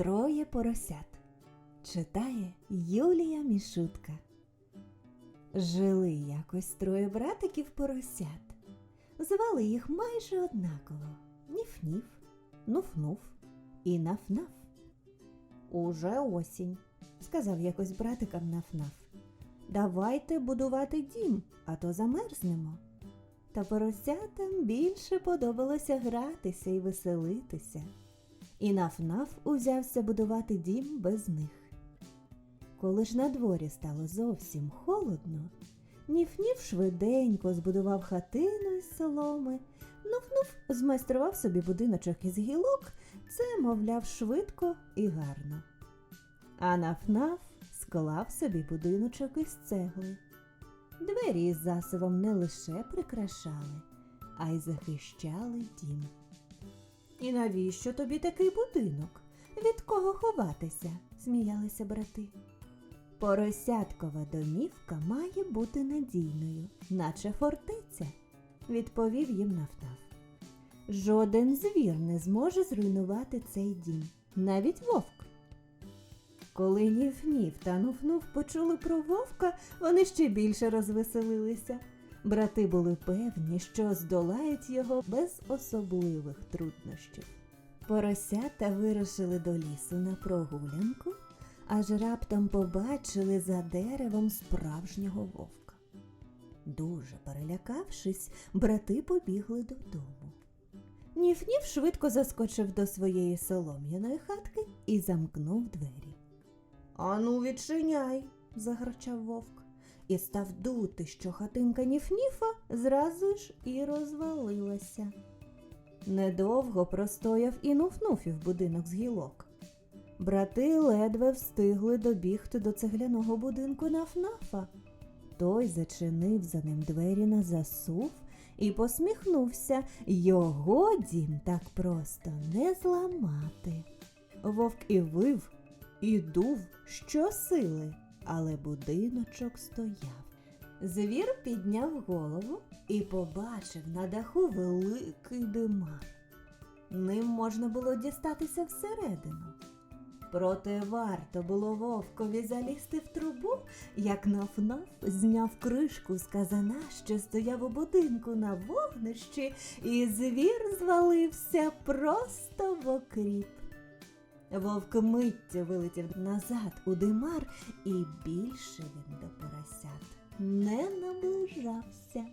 Троє поросят. Читає Юлія Мішутка. Жили якось троє братиків поросят. Звали їх майже однаково Ніф-ніф, Нуф-нуф і Наф-наф. Уже осінь, сказав якось братикам Наф-наф. Давайте будувати дім, а то замерзнемо. Та поросятам більше подобалося гратися і веселитися. І Наф-наф узявся будувати дім без них. Коли ж на дворі стало зовсім холодно, Ніф-ніф швиденько збудував хатину із соломи, Нуф-нуф змайстрував собі будиночок із гілок, це, мовляв, швидко і гарно. А Наф-наф склав собі будиночок із цегли. Двері із засувом не лише прикрашали, а й захищали дім. І навіщо тобі такий будинок? Від кого ховатися? сміялися брати. Поросяткова домівка має бути надійною, наче фортеця, відповів їм Нафнаф. Жоден звір не зможе зруйнувати цей дім, навіть вовк. Коли Ніф-Ніф та Нуф-Нуф почули про вовка, вони ще більше розвеселилися. Брати були певні, що здолають його без особливих труднощів. Поросята вирушили до лісу на прогулянку, аж раптом побачили за деревом справжнього вовка. Дуже перелякавшись, брати побігли додому. Ніф-Ніф швидко заскочив до своєї солом'яної хатки і замкнув двері. Ану, відчиняй, заграчав вовк, і став дути, що хатинка Ніф-Ніфа зразу ж і розвалилася. Недовго простояв і нуфнуфів будинок з гілок. Брати ледве встигли добігти до цегляного будинку Нафнафа. Той зачинив за ним двері на засув і посміхнувся. Його дім так просто не зламати. Вовк і вив, і дув щосили, але будиночок стояв. Звір підняв голову і побачив на даху великий димар. Ним можна було дістатися всередину. Проте варто було вовкові залізти в трубу, як нафнаф зняв кришку з казана, що стояв у будинку на вогнищі, і звір звалився просто в окріп. Вовк миття вилетів назад у димар, і більше він до поросят не наближався.